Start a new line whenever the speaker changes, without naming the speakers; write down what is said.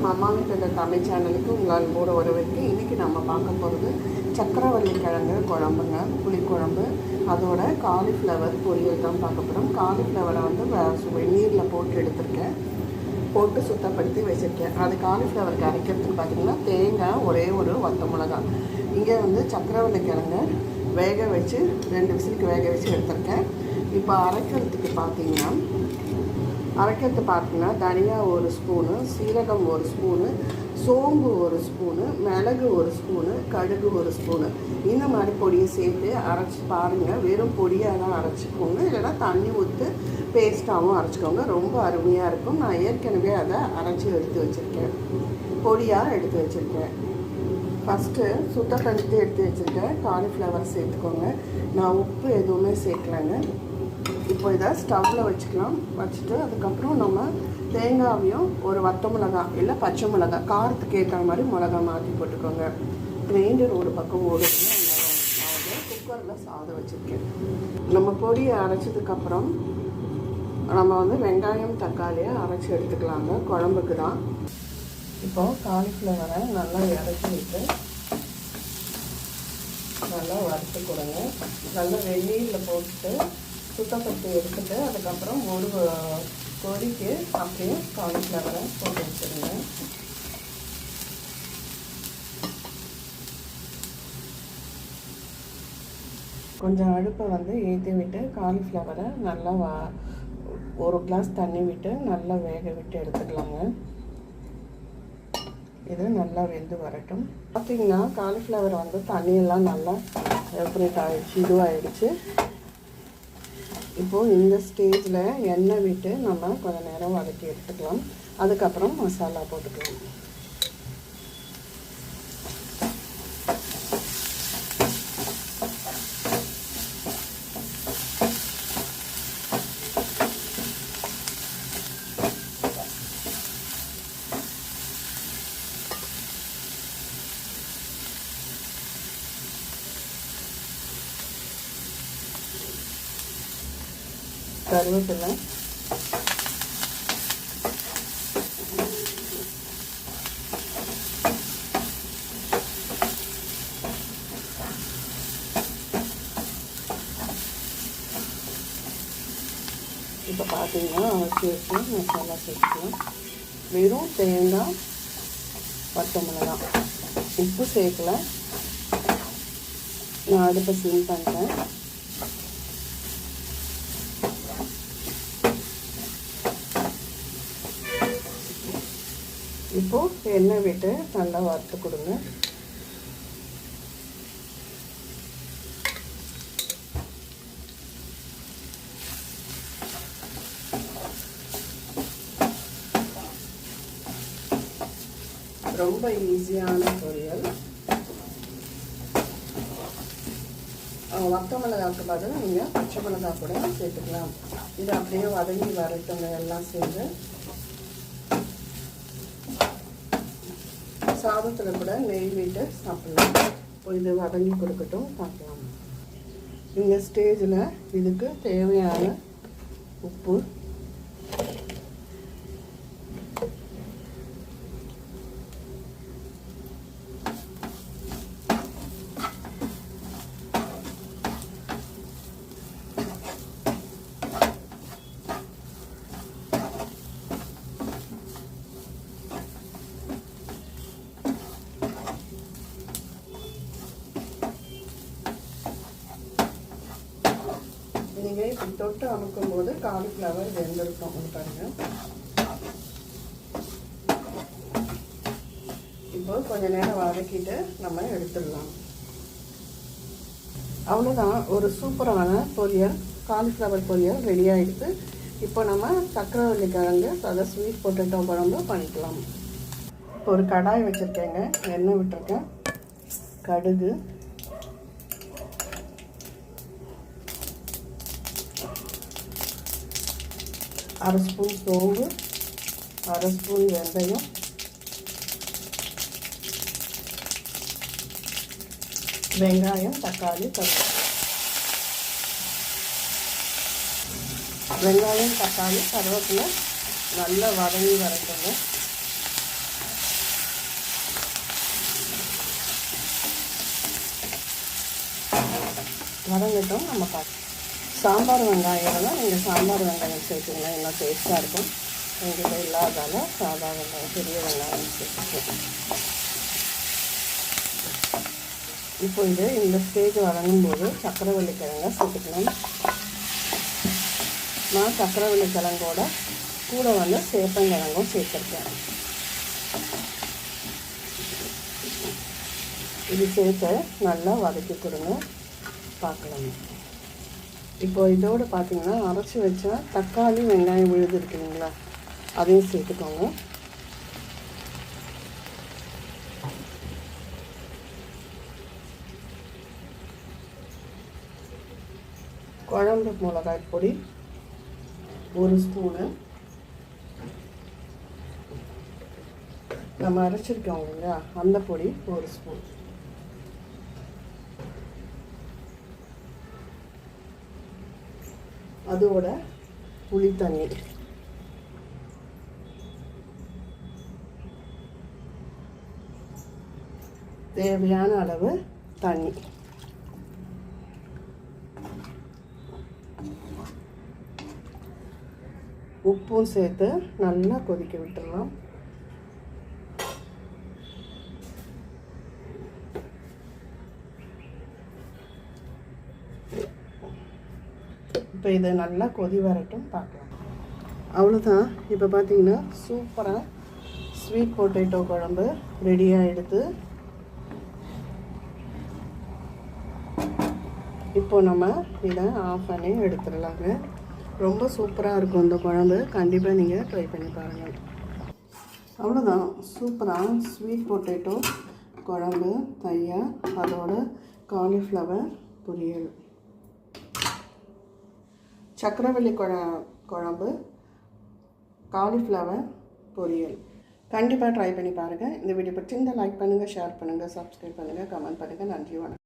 வணக்கம் அம்மா வீட்டு தமிழ் சேனலுக்கு உங்களால் மூட வரவேற்கு இன்றைக்கி நம்ம பார்க்க போகிறது சக்கரவள்ளி கிழங்கு குழம்புங்க புளிக்குழம்பு. அதோட காலிஃப்ளவர் பொரியல் தான் பார்க்க போகிறோம் காலிஃப்ளவரை வந்து நீரில் போட்டு எடுத்திருக்கேன். போட்டு சுத்தப்படுத்தி வச்சுருக்கேன். அது காலிஃப்ளவருக்கு அரைக்கிறதுக்கு பார்த்தீங்கன்னா தேங்காய் ஒரே ஒரு வத்த மிளகாய் இங்கே வந்து சக்கரவள்ளி கிழங்கு வேக வச்சு ரெண்டு விசிலுக்கு வேக வச்சு எடுத்திருக்கேன். இப்போ அரைக்கிறதுக்கு பார்த்தீங்கன்னா அரைக்கிறது பார்த்தீங்கன்னா தனியா ஒரு ஸ்பூனு சீரகம் ஒரு ஸ்பூனு சோம்பு ஒரு ஸ்பூனு மிளகு ஒரு ஸ்பூனு கடுகு ஒரு ஸ்பூனு. இந்த மாதிரி பொடியை சேர்த்து அரைச்சி பாருங்கள் வெறும் பொடியாக தான் அரைச்சிக்கோங்க. இல்லைன்னா தண்ணி ஊற்று பேஸ்ட்டாகவும் அரைச்சிக்கோங்க. ரொம்ப அருமையாக இருக்கும். நான் ஏற்கனவே அதை அரைச்சி எடுத்து வச்சுருக்கேன். பொடியாக எடுத்து வச்சுருக்கேன். ஃபஸ்ட்டு சுத்தப்படுத்தி எடுத்து வச்சுருக்கேன். காலிஃப்ளவர் சேர்த்துக்கோங்க. நான் உப்பு எதுவுமே சேர்க்கலைங்க. இப்போ இதை ஸ்டவ்வில் வச்சுக்கலாம். வச்சுட்டு அதுக்கப்புறம் நம்ம தேங்காவையும் ஒரு வத்த மிளகாய் இல்லை பச்சை மிளகாய் காரத்துக்கு ஏற்ற மாதிரி மிளகாய் மாற்றி போட்டுக்கோங்க. கிரைண்டர் ஒரு பக்கம் ஓடுச்சுன்னா குக்கரில் சாதம் வச்சுருக்கேன். நம்ம பொடியை அரைச்சதுக்கப்புறம் நம்ம வந்து வெங்காயம் தக்காளியை அரைச்சி எடுத்துக்கலாங்க. குழம்புக்கு தான். இப்போ காலிஃப்ளவரை நல்லா இறக்கி விட்டு நல்லா வறுத்து கொடுங்க. நல்லா வெந்நீரில் போட்டுட்டு சுத்தப்படுத்தி எடுத்துட்டு அதுக்கப்புறம் ஒரு கொதிக்கு அப்படியே காலிஃப்ளவரை போட்டு வச்சுருங்க. கொஞ்சம் அடுப்பை வந்து ஏற்றி விட்டு காலிஃப்ளவரை நல்லா வா ஒரு கிளாஸ் தண்ணி விட்டு நல்லா வேக விட்டு எடுத்துக்கலாங்க. இது நல்லா வெந்து வரட்டும். பார்த்தீங்கன்னா காலிஃப்ளவர் வந்து தண்ணியெல்லாம் நல்லா எவாப்ரேட் ஆகிடுச்சு இதுவாகிடுச்சு இப்போது இந்த ஸ்டேஜில் எண்ணெய் விட்டு நம்ம கொஞ்ச நேரம் வதக்கி எடுத்துக்கலாம். அதுக்கப்புறம் மசாலா போட்டுக்கலாம். கருவேப்பிலை. இப்போ பார்த்தீங்கன்னா அரைச்சி வச்சு மசாலா சேர்த்துக்கலாம் வெறும் தேங்காய் பச்சை மிளகாய் உப்பு சேர்க்கல. நான் அடுப்பை சீன் பண்ணிட்டேன் இப்போ எண்ணெய் விட்டு நல்லா வறுத்து கொடுங்க. ரொம்ப ஈஸியான பொரியல். வத்த மிளகாக்கு பதில் நீங்கள் பச்சை மிளகா கூட சேர்த்துக்கலாம். இது அப்படியே வதங்கி வரட்டுங்க எல்லாம் சேர்ந்து. சாதத்தில் கூட நெய் சாப்பிட்லாம் சாப்பிடலாம். இப்போ இது வதங்கி கொடுக்கட்டும் பார்க்கலாம். இந்த ஸ்டேஜில் இதுக்கு தேவையான உப்பு நீங்கள் இப்படி தொட்டு அமுக்கும் போது காலிஃப்ளவர் வெந்திருக்கும். ஒன்று பாருங்க. இப்போ கொஞ்ச நேரம் வதக்கிட்டு நம்ம எடுத்துடலாம். அவ்வளோதான் ஒரு சூப்பரான பொரியல் காலிஃப்ளவர் பொரியல் ரெடி ஆகிடுது இப்போ நம்ம சக்கரவள்ளி கிழங்கு அதை ஸ்வீட் பொட்டேட்டோ குழம்பு பண்ணிக்கலாம். இப்போ ஒரு கடாய் வச்சுருக்கேங்க. எண்ணெய் விட்டுருக்கேன். கடுகு அரை ஸ்பூன் சோம்பு அரை ஸ்பூன் வெந்தயம். வெங்காயம் தக்காளி கருவேப்பிலை வெங்காயம் தக்காளி கருவேப்பிலை நல்லா வதங்கி வரட்டுங்க. வதங்கிட்டோம் நம்ம பார்க்கலாம். சாம்பார் வெங்காயம் தான் நீங்கள் சாம்பார் வெங்காயம் சேர்த்துங்கன்னா இன்னும் டேஸ்ட்டாக இருக்கும். எங்கிட்ட இல்லாதால சாதா வெங்காயம் பெரிய வெங்காயம் சேர்த்துக்கணும் இப்போ இது இந்த ஸ்டேஜ் வழங்கும்போது சக்கரவள்ளி கிழங்க சேர்த்துக்கணும். நான் சக்கரவள்ளி கிழங்கோட கூட வந்து சேப்பங்கிழங்கும் சேர்த்துருக்கேன். இது சேர்த்து நல்லா வதக்கி கொடுங்க. பார்க்கலாம். இப்போ இதோடு பார்த்தீங்கன்னா அரைச்சி வச்சா தக்காளி வெங்காயம் விழுது இல்லைங்களா? அதையும் சேர்த்துக்கோங்க. குழம்பு மிளகாய் பொடி ஒரு ஸ்பூனு. நம்ம அரைச்சிருக்கோம் இல்லையா அந்த பொடி ஒரு ஸ்பூன். அதோட புளி தண்ணி தேவையான அளவு தண்ணி. உப்பும் சேர்த்து நல்லா கொதிக்க விட்டுடலாம் இப்போ இதை நல்லா கொதி வரட்டும் பார்க்கலாம். அவ்வளோதான் இப்போ பார்த்தீங்கன்னா சூப்பராக ஸ்வீட் பொட்டேட்டோ குழம்பு ரெடியாக எடுத்து இப்போ நம்ம இதை ஆஃப் பண்ணி எடுத்துடலாங்க. ரொம்ப சூப்பராக இருக்கும் இந்த குழம்பு. கண்டிப்பாக நீங்கள் ட்ரை பண்ணி பாருங்கள் அவ்வளோதான் சூப்பராக ஸ்வீட் பொட்டேட்டோ குழம்பு தையா அதோட காலிஃப்ளவர் பொரியல். சக்கரவள்ளி குழ குழம்பு காலிஃப்ளவர் பொரியல். கண்டிப்பாக ட்ரை பண்ணி பாருங்கள் இந்த வீடியோ பிடிச்சிருந்தால் லைக் பண்ணுங்கள் ஷேர் பண்ணுங்கள் சப்ஸ்கிரைப் பண்ணுங்கள் கமெண்ட் பண்ணுங்கள் நன்றி வணக்கம்.